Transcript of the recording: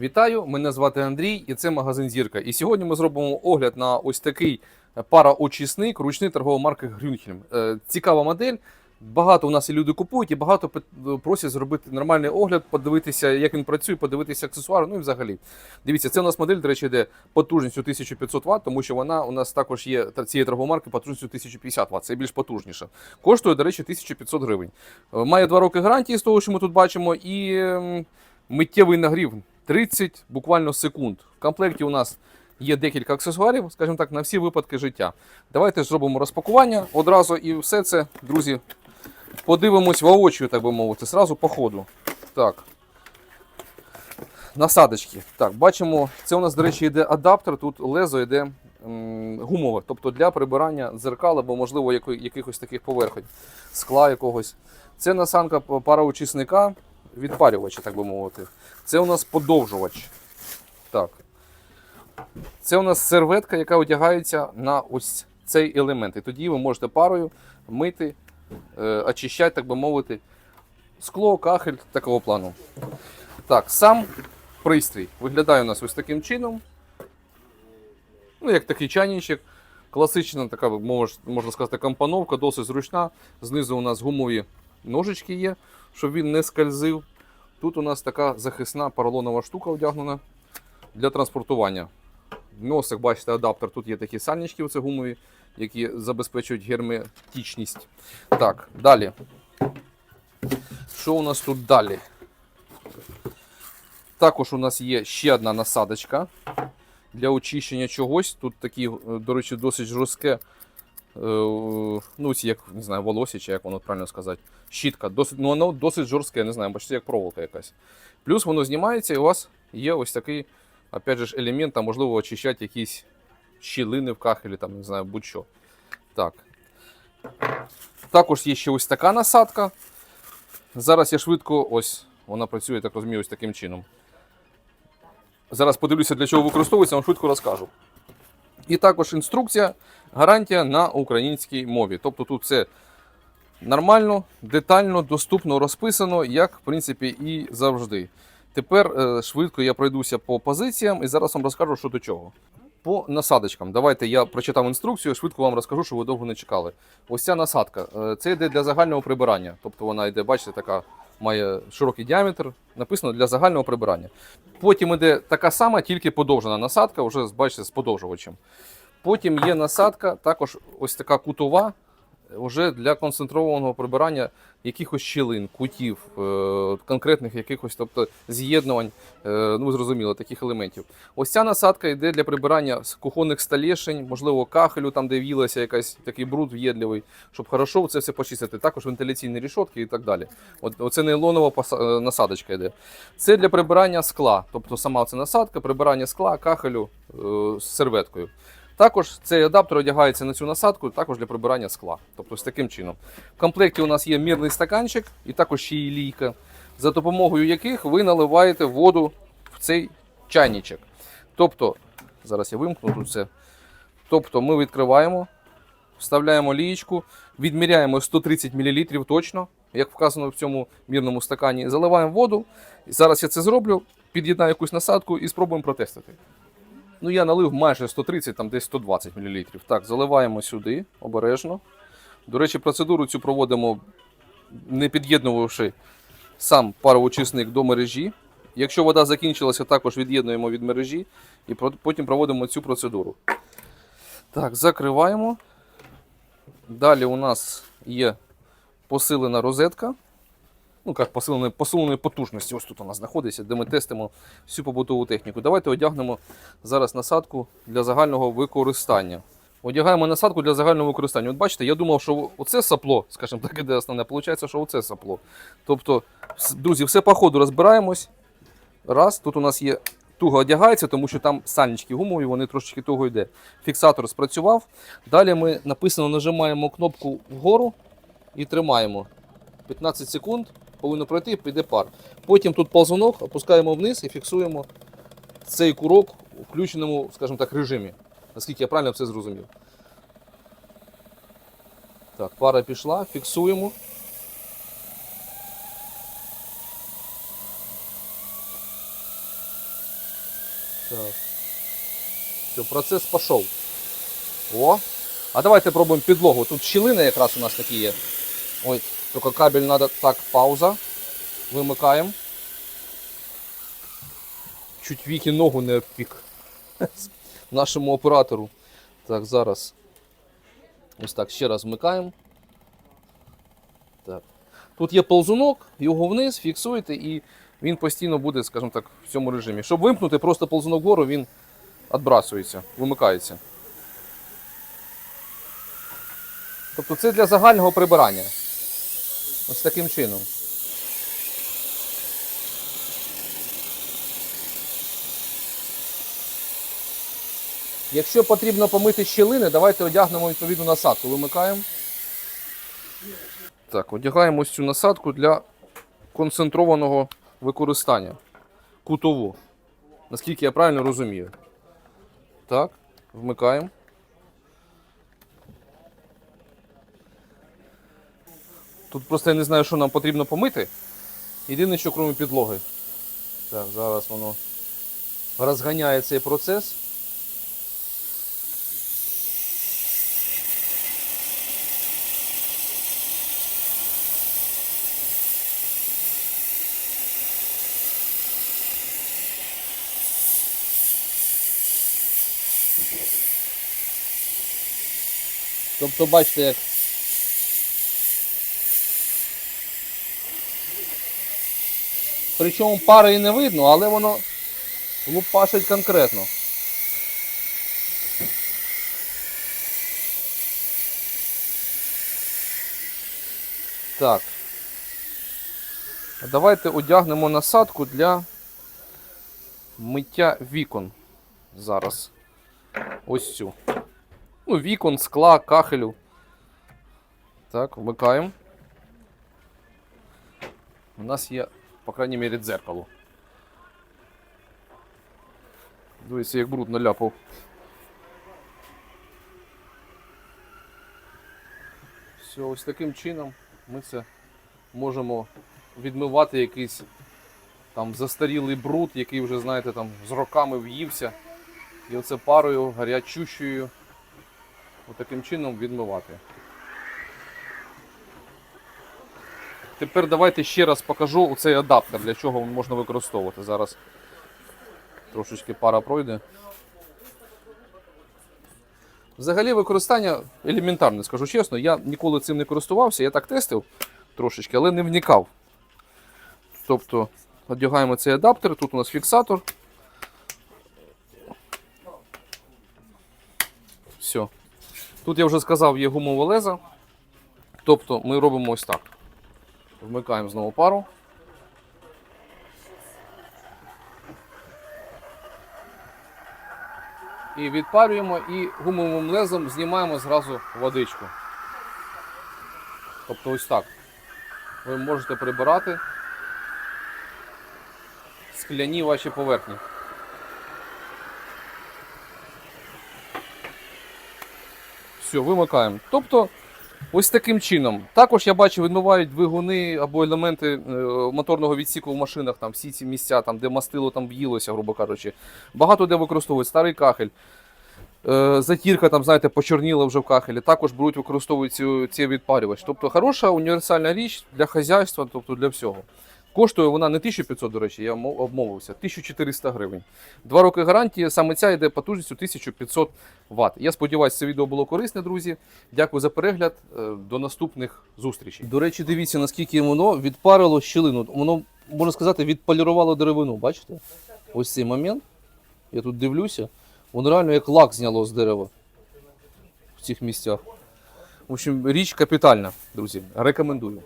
Вітаю, мене звати Андрій, і це магазин Зірка. І сьогодні ми зробимо огляд на ось такий параочисник ручний торгової марки Грюнхельм. Е, Цікава модель. Багато у нас і люди купують, і багато просять зробити нормальний огляд, подивитися, як він працює, подивитися аксесуари. Ну і взагалі. Дивіться, це у нас модель, до речі, йде потужністю 1500 Вт, тому що вона у нас також є цієї торгової марки потужністю 1050 Вт. Це більш потужніша. Коштує, до речі, 1500 гривень. Е, Має 2 роки гарантії з того, що ми тут бачимо, і ем, миттєвий нагрів 30 буквально секунд. В комплекті у нас є декілька аксесуарів, скажімо так, на всі випадки життя. Давайте зробимо розпакування одразу і все це, друзі, подивимось воочию, так би мовити, зразу по ходу. Так. Насадочки. Так, бачимо, це у нас, до речі, йде адаптер, тут лезо йде м, гумове, тобто для прибирання дзеркал або, можливо, якихось таких поверхонь, скла якогось. Це насанка параочисника, відпарювача, так би мовити. Це у нас подовжувач. Так. Це у нас серветка, яка одягається на ось цей елемент. І тоді ви можете парою мити, е, очищати, так би мовити, скло, кахель такого плану. Так, сам пристрій виглядає у нас ось таким чином. Ну, як такий чайничок. Класична така, можна сказати, компоновка, досить зручна. Знизу у нас гумові ножички є, щоб він не скользив. Тут у нас така захисна поролонова штука одягнена для транспортування. Носик, бачите, адаптер. Тут є такі сальнички, оце гумові, які забезпечують герметичність. Так, далі. Що у нас тут далі? Також у нас є ще одна насадочка для очищення чогось. Тут такі, е, до речі, досить жорстке. Е, Ну, ці як не знаю, волосся, чи як воно правильно сказати. Щітка. Досить, ну, воно досить жорстке, не знаю, бачите, як проволока якась. Плюс воно знімається, і у вас є ось такий, опять же, елемент, там, можливо, очищати якісь щілини в кахелі, там, не знаю, будь-що. Так. Також є ще ось така насадка. Зараз я швидко, ось, вона працює, так розумію, ось таким чином. Зараз подивлюся, для чого використовується, вам швидко розкажу. І також інструкція, гарантія на українській мові. Тобто тут все нормально, детально, доступно розписано, як в принципі і завжди. Тепер е, швидко я пройдуся по позиціям і зараз вам розкажу, що до чого. По насадочкам. Давайте я прочитав інструкцію, швидко вам розкажу, щоб ви довго не чекали. Ось ця насадка. е, Це йде для загального прибирання. Тобто вона йде, бачите, така має широкий діаметр, написано для загального прибирання. Потім йде така сама, тільки подовжена насадка, вже бачите, з подовжувачем. Потім є насадка, також ось така кутова, вже для концентрованого прибирання якихось щілин, кутів, е, конкретних якихось тобто, з'єднувань, е, ну зрозуміло, таких елементів. Ось ця насадка йде для прибирання кухонних столешень, можливо, кахелю, там, де в'їлася якась такий бруд в'єдливий, щоб хорошо це все почистити. Також вентиляційні рішотки і так далі. От, оце нейлонова е, насадочка йде. Це для прибирання скла, тобто сама ця насадка, прибирання скла, кахелю з серветкою. Також цей адаптер одягається на цю насадку, також для прибирання скла. Тобто з таким чином. В комплекті у нас є мірний стаканчик і також ще є лійка, за допомогою яких ви наливаєте воду в цей чайничок. Тобто, зараз я вимкну тут все. Тобто ми відкриваємо, вставляємо лієчку, відміряємо 130 мл точно, як вказано в цьому мірному стакані. Заливаємо воду. Зараз я це зроблю, під'єднаю якусь насадку і спробуємо протестити. Ну, я налив майже 130, там десь 120 мл. Так, заливаємо сюди обережно. До речі, процедуру цю проводимо, не під'єднувавши сам пароочисник до мережі. Якщо вода закінчилася, також від'єднуємо від мережі і потім проводимо цю процедуру. Так, закриваємо. Далі у нас є посилена розетка. Ну, як посиленої, посиленої потужності. Ось тут нас знаходиться, де ми тестимо всю побутову техніку. Давайте одягнемо зараз насадку для загального використання. Одягаємо насадку для загального використання. От бачите, я думав, що оце сапло, скажімо так, іде основне, виходить, що оце сапло. Тобто, друзі, все по ходу розбираємось. Раз, тут у нас є туго одягається, тому що там сальнички гумові, вони трошечки туго йде. Фіксатор спрацював. Далі ми написано нажимаємо кнопку вгору і тримаємо. 15 секунд повинно пройти, піде пар. Потім тут ползунок, опускаємо вниз і фіксуємо цей курок у включеному, скажімо так, режимі. Наскільки я правильно все зрозумів. Так, пара пішла, фіксуємо. Так. Все, процес пішов. О. А давайте пробуємо підлогу. Тут щілини якраз у нас такі є. Ой, тільки кабель треба. Так, пауза. Вимикаємо. Чуть віки ногу не обпік. Нашому оператору. Так, зараз. Ось так, ще раз вмикаємо. Так. Тут є ползунок, його вниз, фіксуєте і він постійно буде, скажімо так, в цьому режимі. Щоб вимкнути, просто ползунок вгору, він відбрасується, вимикається. Тобто це для загального прибирання. Ось таким чином. Якщо потрібно помити щілини, давайте одягнемо відповідну насадку. Вимикаємо. Так, одягаємо ось цю насадку для концентрованого використання. Кутову. Наскільки я правильно розумію. Так, вмикаємо. Тут просто я не знаю, що нам потрібно помити. Єдине, що крім підлоги. Так, зараз воно розганяє цей процес. Тобто, бачите, як Причому пари і не видно, але воно лупашить конкретно. Так. Давайте одягнемо насадку для миття вікон зараз. Ось цю. Ну, вікон, скла, кахелю. Так, вмикаємо. У нас є, по крайній мірі, дзеркало. Дивіться, як бруд наляпав. Все, ось таким чином ми це можемо відмивати якийсь там застарілий бруд, який вже, знаєте, там з роками в'ївся. І оце парою гарячущою таким чином відмивати. Тепер давайте ще раз покажу цей адаптер, для чого можна використовувати. Зараз трошечки пара пройде. Взагалі використання елементарне, скажу чесно. Я ніколи цим не користувався, я так тестив трошечки, але не вникав. Тобто, одягаємо цей адаптер, тут у нас фіксатор. Все. Тут я вже сказав, є гумове леза. Тобто ми робимо ось так. Вмикаємо знову пару. І відпарюємо і гумовим лезом знімаємо зразу водичку. Тобто ось так. Ви можете прибирати скляні ваші поверхні. Все, вимикаємо. Тобто, ось таким чином. Також я бачу, відмивають двигуни або елементи е, моторного відсіку в машинах, там всі ці місця, там, де мастило там в'їлося, грубо кажучи. Багато де використовують старий кахель. Е, Затірка, там, знаєте, почорніла вже в кахелі, також беруть використовують ці, цей відпарювач. Тобто хороша універсальна річ для хазяйства, тобто для всього. Коштує вона не 1500, до речі, я обмовився, 1400 гривень. Два роки гарантії, саме ця йде потужністю 1500 Вт. Я сподіваюся, це відео було корисне, друзі. Дякую за перегляд. Е, До наступних зустрічей. До речі, дивіться, наскільки воно відпарило щілину. Воно, можна сказати, відполірувало деревину. Бачите? Ось цей момент. Я тут дивлюся. Воно реально як лак зняло з дерева в цих місцях. В общем, річ капітальна, друзі. Рекомендую.